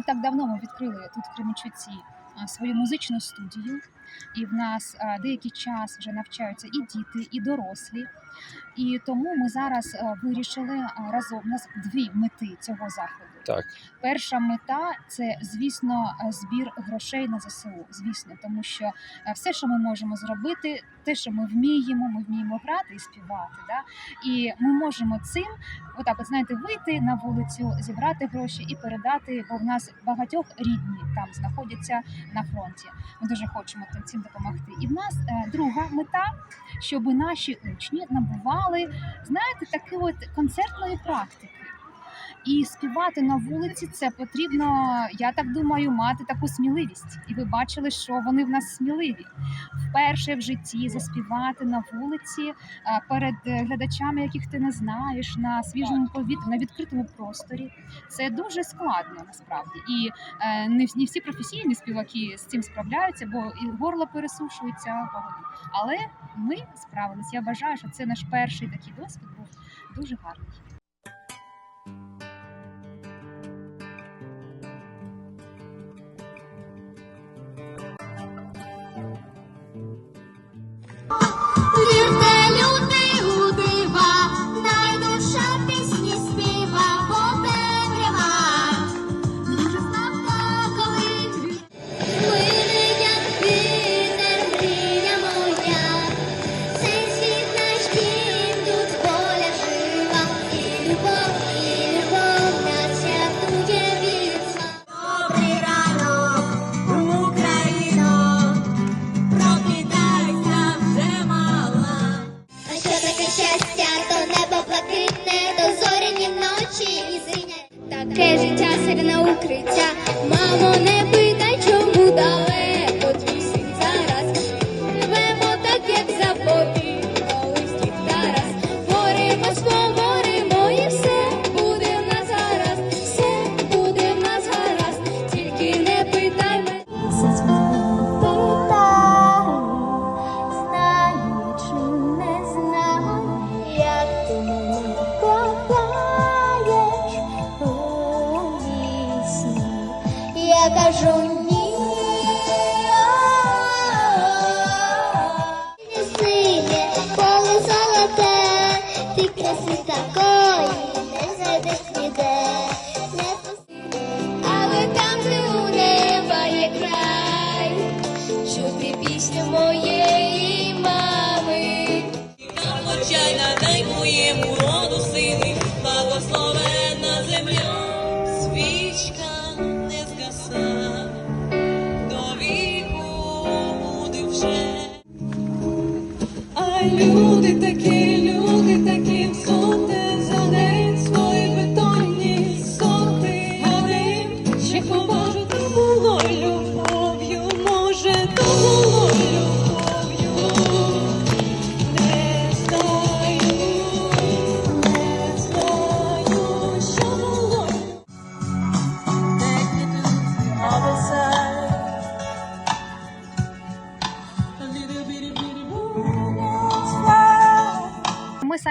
не так давно ми відкрили тут в Кременчуці свою музичну студію, і в нас деякий час вже навчаються і діти, і дорослі. І тому ми зараз вирішили разом. У нас дві мети цього заходу. Так. Перша мета це, звісно, е, збір грошей на ЗСУ. Звісно, тому що е, все, що ми можемо зробити, те, що ми вміємо, ми вміємо грати і співати. Да? І ми можемо цим, отак, от знаєте, вийти на вулицю, зібрати гроші і передати, бо в нас багатьох рідні там знаходяться на фронті. Ми дуже хочемо цим допомогти. І в нас е, друга мета, щоб наші учні набували, знаєте, такі от концертної практики. І співати на вулиці це потрібно, я так думаю, мати таку сміливість. І ви бачили, що вони в нас сміливі. Вперше в житті заспівати на вулиці перед е, глядачами, яких ти не знаєш, на свіжому повітрі, на відкритому просторі. Це дуже складно насправді. І е, не, всі- всі професійні співаки з цим справляються, бо і горло пересушується. Але ми справились. Я вважаю, що це наш перший такий досвід був дуже гарний. Oh. Таке життя сильне укриття. Мамо, не питай, Я кажу ні. Синє, поле золоте, ти краси такої не знайдеш ніде. Не. Але там, де у неба є край, чути пісню моєї мами. Чайна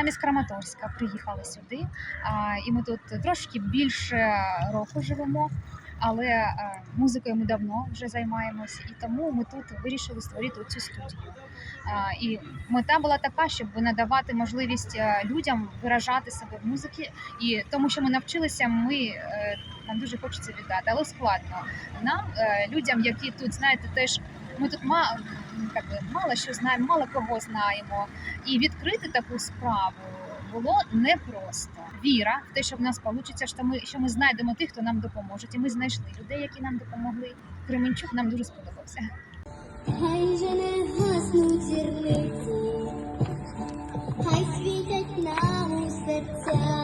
Ми з Краматорська приїхали сюди, і ми тут трошки більше року живемо. Але е, музикою ми давно вже займаємося, і тому ми тут вирішили створити цю студію. І мета була така, щоб надавати можливість е, людям виражати себе в музиці. І тому, що ми навчилися, ми е, нам дуже хочеться віддати, але складно нам, людям, які тут знаєте, теж ми тут мало, що знаємо, мало кого знаємо. І відкрити таку справу було непросто. Віра в те, що в нас вийде, що ми що ми знайдемо тих, хто нам допоможе. І ми знайшли людей, які нам допомогли. Кременчук нам дуже сподобався. Хай же не гаснуть хай світять нам у серця.